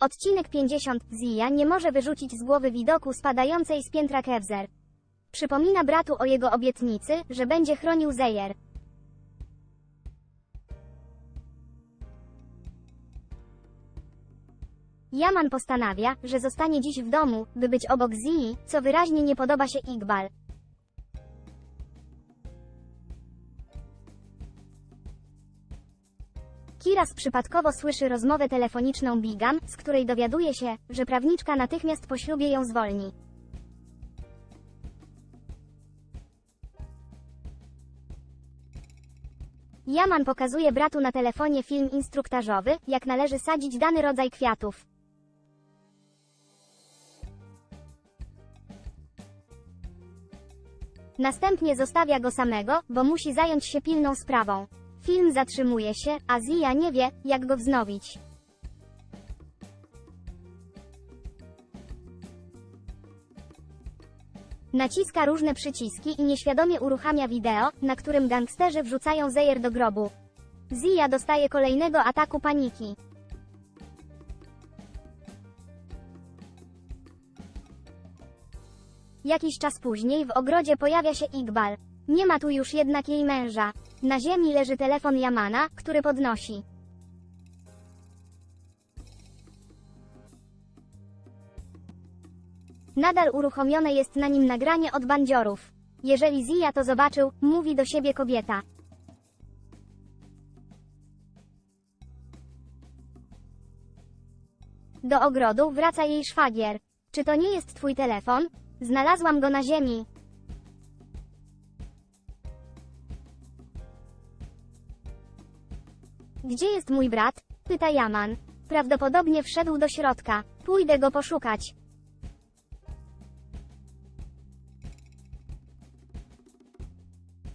Odcinek 50. Zia nie może wyrzucić z głowy widoku spadającej z piętra Kevzer. Przypomina bratu o jego obietnicy, że będzie chronił Zejer. Yaman postanawia, że zostanie dziś w domu, by być obok Zii, co wyraźnie nie podoba się Iqbal. Kiras przypadkowo słyszy rozmowę telefoniczną Bigam, z której dowiaduje się, że prawniczka natychmiast po ślubie ją zwolni. Yaman pokazuje bratu na telefonie film instruktażowy, jak należy sadzić dany rodzaj kwiatów. Następnie zostawia go samego, bo musi zająć się pilną sprawą. Film zatrzymuje się, a Zia nie wie, jak go wznowić. Naciska różne przyciski i nieświadomie uruchamia wideo, na którym gangsterzy wrzucają Zejer do grobu. Zia dostaje kolejnego ataku paniki. Jakiś czas później w ogrodzie pojawia się Iqbal. Nie ma tu już jednak jej męża. Na ziemi leży telefon Yamana, który podnosi. Nadal uruchomione jest na nim nagranie od bandziorów. Jeżeli Zia to zobaczył, mówi do siebie kobieta. Do ogrodu wraca jej szwagier. Czy to nie jest twój telefon? Znalazłam go na ziemi. Gdzie jest mój brat? Pyta Yaman. Prawdopodobnie wszedł do środka. Pójdę go poszukać.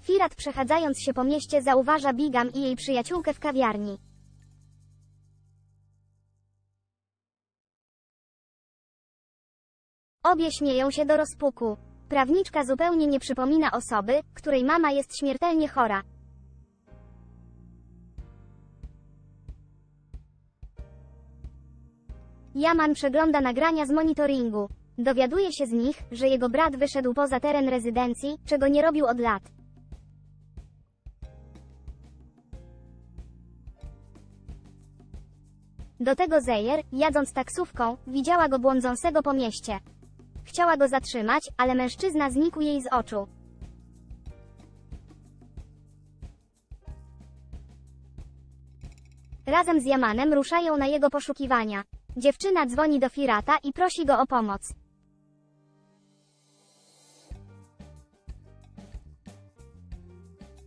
Firat przechadzając się po mieście zauważa Bigam i jej przyjaciółkę w kawiarni. Obie śmieją się do rozpuku. Prawniczka zupełnie nie przypomina osoby, której mama jest śmiertelnie chora. Yaman przegląda nagrania z monitoringu. Dowiaduje się z nich, że jego brat wyszedł poza teren rezydencji, czego nie robił od lat. Do tego Zejer, jadąc taksówką, widziała go błądzącego po mieście. Chciała go zatrzymać, ale mężczyzna znikł jej z oczu. Razem z Yamanem ruszają na jego poszukiwania. Dziewczyna dzwoni do Firata i prosi go o pomoc.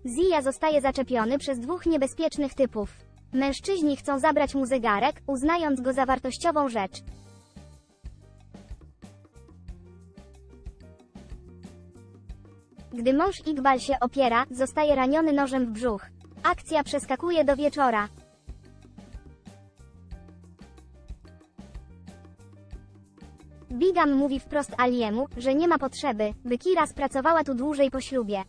Zia zostaje zaczepiony przez dwóch niebezpiecznych typów. Mężczyźni chcą zabrać mu zegarek, uznając go za wartościową rzecz. Gdy mąż Iqbal się opiera, zostaje raniony nożem w brzuch. Akcja przeskakuje do wieczora. Bigam mówi wprost Aliemu, że nie ma potrzeby, by Kira spracowała tu dłużej po ślubie.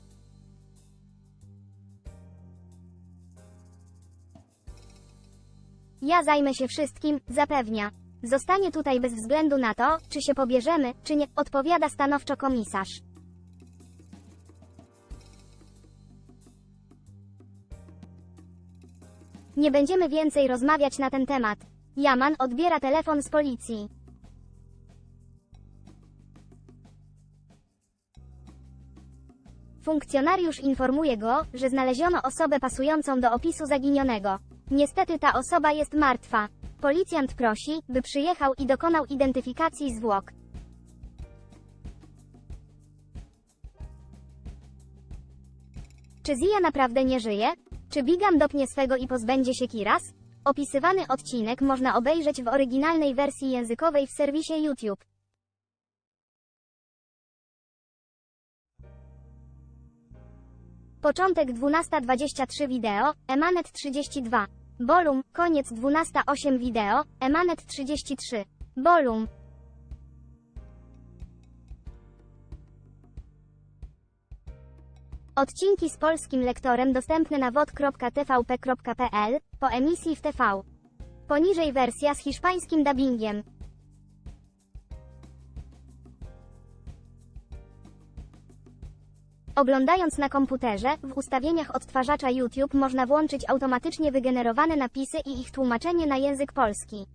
Ja zajmę się wszystkim, zapewnia. Zostanie tutaj bez względu na to, czy się pobierzemy, czy nie, odpowiada stanowczo komisarz. Nie będziemy więcej rozmawiać na ten temat. Yaman odbiera telefon z policji. Funkcjonariusz informuje go, że znaleziono osobę pasującą do opisu zaginionego. Niestety ta osoba jest martwa. Policjant prosi, by przyjechał i dokonał identyfikacji zwłok. Czy Zia naprawdę nie żyje? Czy Bigam dopnie swego i pozbędzie się Kiras? Opisywany odcinek można obejrzeć w oryginalnej wersji językowej w serwisie YouTube. Początek 12.23 wideo, Emanet 32. Bolum, koniec 12.08 wideo, Emanet 33. Bolum. Odcinki z polskim lektorem dostępne na wod.tvp.pl, po emisji w TV. Poniżej wersja z hiszpańskim dubbingiem. Oglądając na komputerze, w ustawieniach odtwarzacza YouTube można włączyć automatycznie wygenerowane napisy i ich tłumaczenie na język polski.